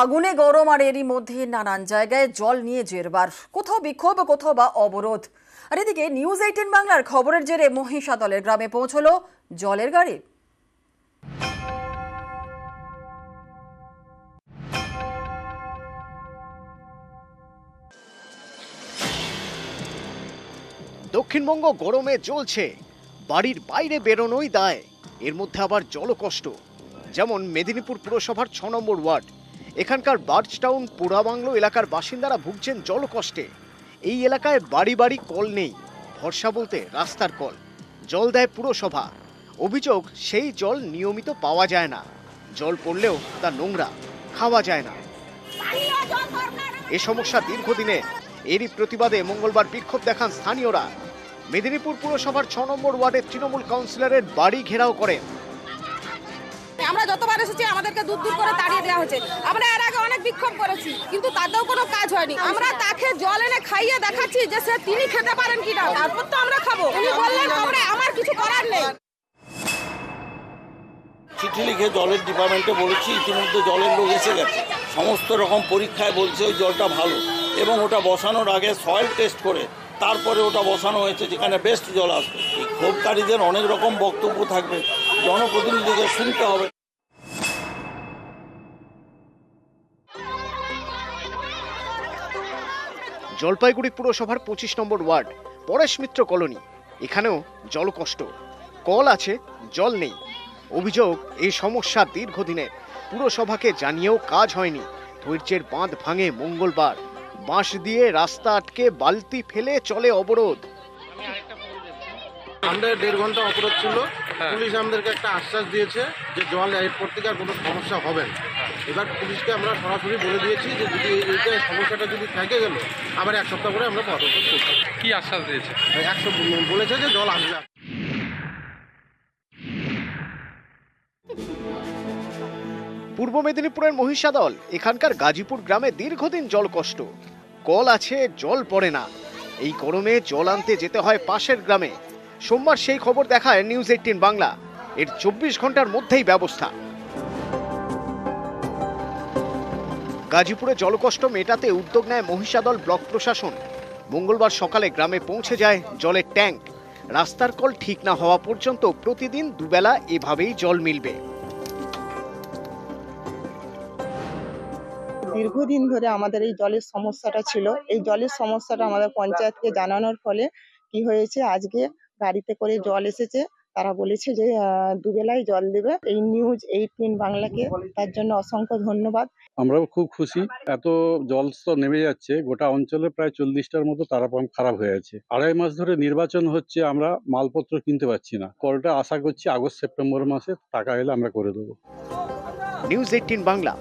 আগুনে গরম আর এরই মধ্যে নানান জায়গায় জল নিয়ে জেরবার। কোথাও বিক্ষোভ, কোথাও বা অবরোধ। আর এদিকে নিউজ এইটিন বাংলার খবরের জেরে মহিষাদলের গ্রামে পৌঁছলো জলের গাড়ি। দক্ষিণবঙ্গ গরমে জ্বলছে। বাড়ির বাইরে বেরোনোই দায়। এর মধ্যে আবার জলকষ্ট। যেমন মেদিনীপুর পুরসভার ছ নম্বর ওয়ার্ড। এখানকার বার্চটাউন পোড়াবাংলো এলাকার বাসিন্দারা ভুগছেন জলকষ্টে। এই এলাকায় বাড়ি বাড়ি কল নেই, ভরসা বলতে রাস্তার কল। জল দেয় পুরসভা। অভিযোগ, সেই জল নিয়মিত পাওয়া যায় না। জল পড়লেও তা নোংরা, খাওয়া যায় না। এ সমস্যা দীর্ঘদিনে। এরই প্রতিবাদে মঙ্গলবার বিক্ষোভ দেখান স্থানীয়রা। মেদিনীপুর পুরসভার ছ নম্বর ওয়ার্ডের তৃণমূল কাউন্সিলরের বাড়ি ঘেরাও করেন। যতবার এসেছি, আমাদেরকে দূর দূর করে তাড়িয়ে দেওয়া হয়েছে। আমরা এর আগে অনেক বিক্ষোভ করেছি, কিন্তু তাতেও কোনো কাজ হয়নি। আমরা তাকে জল এনে খাইয়ে দেখাচ্ছি যে সে তিনি খেতে পারেন কিনা। তারপর তো আমরা খাব। উনি বললেন, আমরা, আমার কিছু করার নেই। চিঠি লিখে জলের ডিপার্টমেন্টে বলেছি, ইতিমধ্যে জলের লোক এসে গেছে। সমস্ত রকম পরীক্ষায় বলছে ওই জলটা ভালো। এবং ওটা বসানোর আগে সয়েল টেস্ট করে, তারপরে ওটা বসানো হয়েছে যেখানে বেস্ট জল আসবে। ক্ষোভকারীদের অনেক রকম বক্তব্য থাকবে। জনপ্রতিনিধিদের শুনতে হবে। জলপাইগুড়ি পুরসভার পঁচিশ number ward Paresh Mitra colony. এখানেও জলকষ্ট কল আছে জল নেই। অভিযোগ এই সমস্যা দীর্ঘদিনের। পুরসভাকে জানিয়েও কাজ হয়নি। ধৈর্যের বাঁধ ভাঙে মঙ্গলবার। বাঁশ দিয়ে রাস্তা আটকে বালতি ফেলে চলে অবরোধ। আমাদের দেড় ঘণ্টা অপরাধ ছিল। পুলিশ আমাদেরকে একটা আশ্বাস দিয়েছে যে জল এরপর থেকে আর কোনো সমস্যা হবে না। এবার পুলিশকে আমরা সরাসরি বলে দিয়েছি যে যদি এই- এইটা সমস্যাটা যদি থেকে গেল আবার এক সপ্তাহ করে আমরা পদক্ষেপ করছি কি আশ্বাস দিয়েছে? একশো বলেছে যে জল আসবে। পূর্ব মেদিনীপুরের মহিষাদল এখানকার গাজীপুর গ্রামে দীর্ঘদিন জল কষ্ট। কল আছে জল পড়ে না। এই গরমে জল আনতে যেতে হয় পাশের গ্রামে। সোমবার সেই খবর দেখায় নিউজ এইটিন বাংলা। এর চব্বিশ ঘণ্টার মধ্যেই ব্যবস্থা। গাজীপুরে জলকষ্ট মেটাতে উদ্যোগ নেয় মহিষাদল ব্লক প্রশাসন। মঙ্গলবার সকালে গ্রামে পৌঁছে যায় জলের ট্যাঙ্ক। রাস্তার কল ঠিক না হওয়া পর্যন্ত প্রতিদিন দুবেলা এভাবেই জল মিলবে। দীর্ঘদিন ধরে আমাদের এই জলের সমস্যাটা ছিল। এই জলের সমস্যাটা আমাদের পঞ্চায়েতকে জানানোর ফলে কি হয়েছে? আজকে গাড়িতে করে জল এসেছে। তারা বলেছে যে দুবেলায় জল দেবে। এই নিউজ এইটিন বাংলাকে তার জন্য অসংখ্য ধন্যবাদ। আমরাও খুব খুশি। এত জল স্তর নেমে যাচ্ছে। গোটা অঞ্চলে প্রায় চল্লিশটার মতো তারা পাম্প খারাপ হয়ে আছে। আড়াই মাস ধরে নির্বাচন হচ্ছে আমরা মালপত্র কিনতে পারছি না। কলটা আশা করছি আগস্ট সেপ্টেম্বর মাসে টাকা এলে আমরা করে দেবো। News eighteen Bangla.